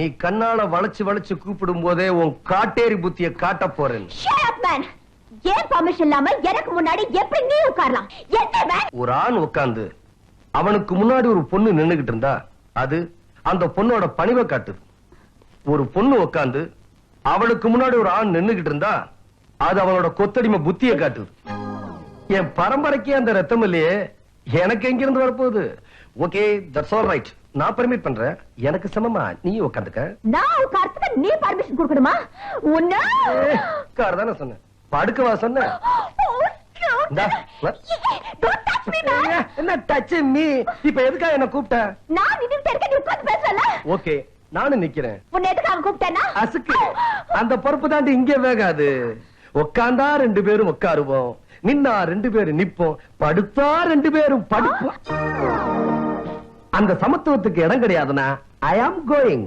நீ கண்ணால வளைச்சு வளைச்சு கூப்பிடும் போதே உன் காட்டேரி புத்திய காட்ட போறேன். ஏன் பர்மிஷன் இல்லாம எனக்கு முன்னாடி எப்படி நீ உட்காரலாம்? ஒரு ஆண் உட்கார்ந்து அவனுக்கு முன்னாடி ஒரு பொண்ணு நின்னுகிட்டு இருந்தா அது அந்த பொண்ணோட பணிவை காட்டுது ஒரு பொண்ணு உட்கார்ந்து அவளுக்கு முன்னாடி ஒரு ஆண் நின்னுகிட்டு இருந்தா அது அவனோட கொத்தடிமை புத்திய காட்டுது என் பரம்பரைக்கே அந்த ரத்தம் இல்லையே எனக்கு எங்கிருந்து வரப்போகுது? ஓகே தட்ஸ் ஆல் ரைட் நான் பெர்மிட் பண்றேன். எனக்கு சமமா? நீ உட்காந்துக்க. நான் உட்கார்த்துக்கு நீ பர்மிஷன் கொடுக்கணுமா? உன்ன கார் தானே சொன்னேன். படுக்கவா சொன்னேன். என்ன டச் மீ இப்ப எதுக்காக என்ன கூப்பிட்ட? நான் நின்னுட்டு இருக்க நீ உட்கார்ந்து பேசல ஓகே நானும் நிக்கிறேன். உன்னை எதுக்காக கூப்பிட்டேன்னா? அசுக்கு. அந்த பொறுப்பு தாண்டி இங்க வேகாது. உட்கார்ந்தா ரெண்டு பேரும் உட்காருவோம். நின்னா ரெண்டு பேரும் நிப்போம். படுத்தா ரெண்டு பேரும் படுப்போம். அந்த சமத்துவத்துக்கு இடம் கிடையாதுன்னா ஐ ஆம் கோயிங்